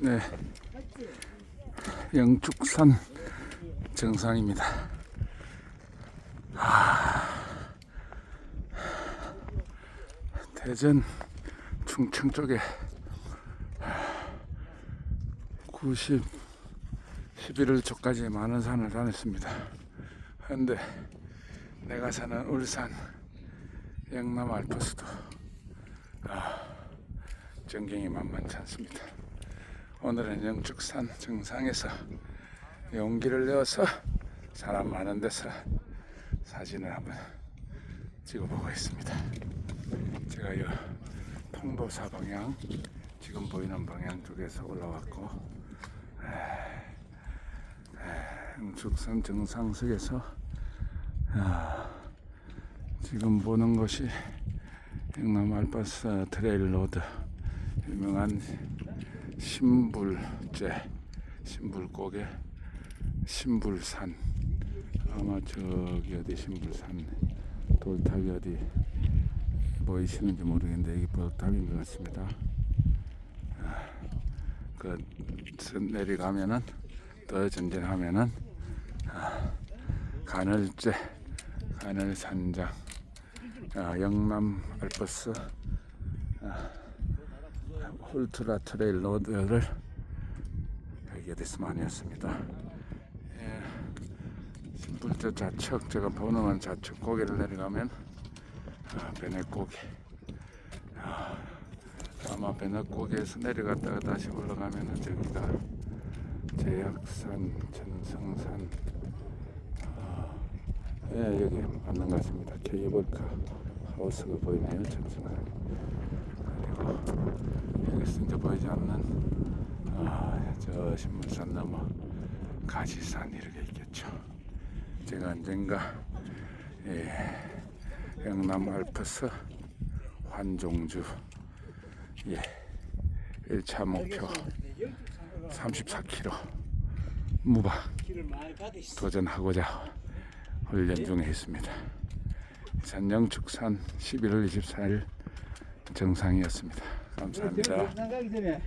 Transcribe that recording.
네. 영축산 정상입니다. 아, 대전 충청 쪽에 90 11월 초까지 많은 산을 다녔습니다. 그런데 내가 사는 울산 영남 알프스도 아, 전경이 만만치 않습니다. 오늘은 영축산 정상에서 용기를 내어서 사람 많은 데서 사진을 한번 찍어보고 있습니다. 제가 이 통도사 방향 지금 보이는 방향 쪽에서 올라왔고 영축산 정상석에서 아, 지금 보는 것이 영남 알파스 트레일 로드 유명한 신불제 신불고개 신불산 아마 저기 어디 신불산 돌탑이 어디 보이시는지 모르겠는데 여기 돌탑인 것 같습니다. 아, 그 내려가면은 더 전진하면은 아, 간을제 간을산장 아, 영남 알프스 아, 홀트라 트레일 로드를 가게 돼서 많이 했습니다. 예, 신불저 좌측 제가 보는 좌측 고개를 내려가면 아, 베네고개 아, 아마 베네고개에서 내려갔다가 다시 올라가면 저기가 제약산 전성산 아, 예, 여기 맞는 것 같습니다. 케이블카 하우스가 보이네요. 전성산 여기서 이제 보이지 않는 아, 저 신물산 넘어 가지산 이렇게 있겠죠. 제가 언젠가 예, 영남 알프스 환종주 예, 1차 목표 34km 무박 도전하고자 훈련 중에 있습니다. 산영축산 11월 24일 정상이었습니다. 감사합니다. 전에